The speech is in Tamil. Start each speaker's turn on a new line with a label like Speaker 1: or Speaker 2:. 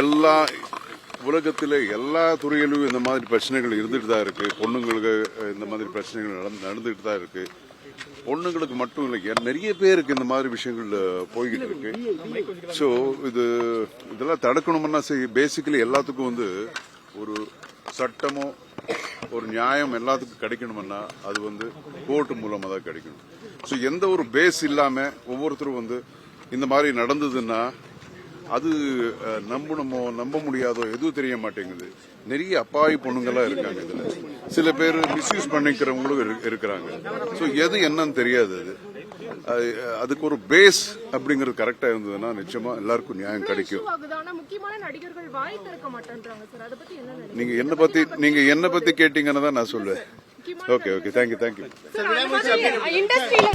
Speaker 1: எல்லா உலகத்தில் எல்லா துறையிலும் இந்த மாதிரி பிரச்சனைகள் இருந்துட்டு தான் இருக்கு. பொண்ணுங்களுக்கு இந்த மாதிரி பிரச்சனைகள் நடந்துட்டு தான் இருக்கு. பொண்ணுங்களுக்கு மட்டும் இல்லை நிறைய பேருக்கு இந்த மாதிரி விஷயங்கள் போய்கிட்டு இருக்கு. ஸோ இது இதெல்லாம் தடுக்கணும்னா பேசிக்கலி எல்லாத்துக்கும் வந்து ஒரு சட்டமோ ஒரு நியாயம் எல்லாத்துக்கும் கிடைக்கணும்னா அது வந்து கோர்ட் மூலமாக தான் கிடைக்கணும். ஸோ எந்த ஒரு பேஸ் இல்லாமல் ஒவ்வொருத்தரும் வந்து இந்த மாதிரி நடந்ததுன்னா அது நம்பணுமோ நம்ப முடியாதோ எதுவும் தெரிய மாட்டேங்குது நிறைய அப்பாவி பொண்ணுங்களா இருக்காங்க இதுல. சில பேர் மிஸ்யூஸ் பண்ணிக்கிறவங்களும் இரு- இருக்கிறாங்க. ஸோ எது என்னன்னு தெரியாது அது. அது- அதுக்கு ஒரு பேஸ் அப்படிங்கிறது கரெக்டா இருந்ததுன்னா நிச்சயமா எல்லாருக்கும் நியாயம் கிடைக்கும்.
Speaker 2: ஆகுது. ஆனா முக்கியமான நடிகர்கள் வாய் திறக்க மாட்டேன்றாங்க சார். அதை பத்தி என்ன நினைக்கிறீங்க?
Speaker 1: நீங்க என்ன பத்தி நீங்க என்ன பத்தி கேட்டீங்கன்னு தான் நான் சொல்லுவேன் ஓகே ஓகே தேங்க்யூ தேங்க்யூ
Speaker 2: இண்டஸ்ட்ரியில